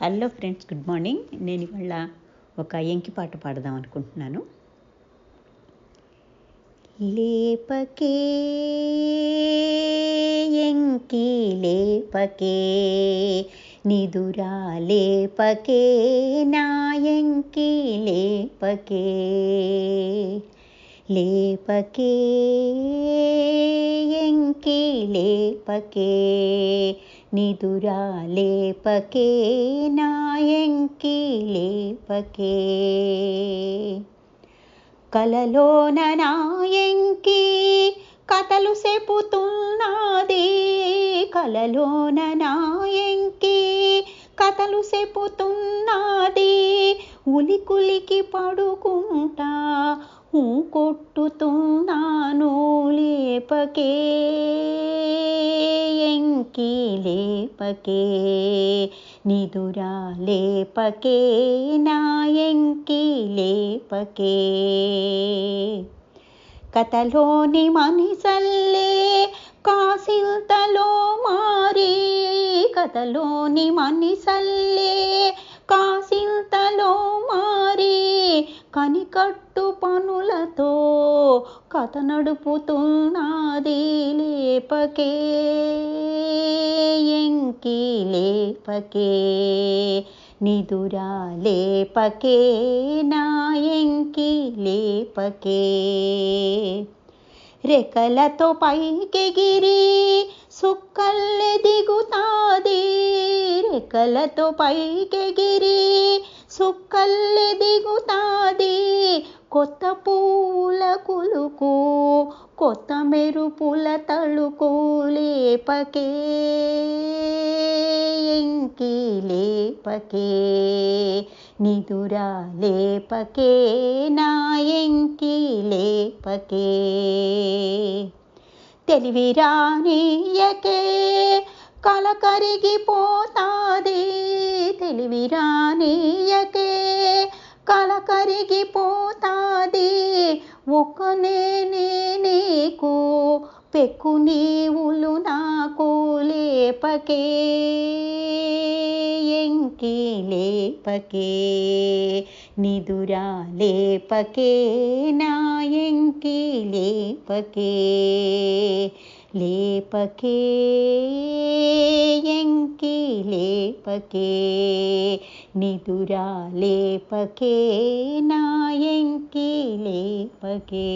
Hello friends good morning. నేను ఇవాళ ఒక ఎంకి పాట పాడదాం అనుకుంటున్నాను. లేపకే ఎంకి లేపకే నిదురా లేపకే నా ఎంకి లేపకే. లేపకే ఎంకి లేపకే నిదురా లేపకే నా ఎంకి లేపకే. కలలోన నా ఎంకి కథలు చెబుతున్నది కలలోన నా ఎంకి కథలు చెబుతున్నది ఉలికులికి పడుకుంటా కొట్టుతున్నాను లేపకే ఎంకి లేపకే నిదురా లేపకే నా ఎంకి లేపకే. కథలోని మనిసల్లే కాసింతలో మారి కథలోని మనిసల్లే కనికట్టు పనులతో కథ నడుపుతున్నది లేపకే ఎంకి లేపకే నిదురా లేపకే నా ఎంకి లేపకే. రెక్కలతో పైకెగిరి సుక్కల్లె దిగుతాది రెక్కలతో పైకెగిరి సుక్కల్లె దిగుతాది కొత్త పూల కులుకు కొత్త మెరుపుల తళుకు లేపకే ఎంకి లేపకే నిదురా లేపకే నా ఎంకి లేపకే. తెలివిరానియకే కల కరిగిపోతాది తెలివిరానీయకే కల కరిగిపోతాది ఒక నీకు పెక్కు నీవులు నాకు లేపకే. ఎంకి లేపకే నిదురా లేపకే నా ఎంకి లేపకే లేపకే. లేపకే నిదురా లేపకే నాయంకి లేపకే.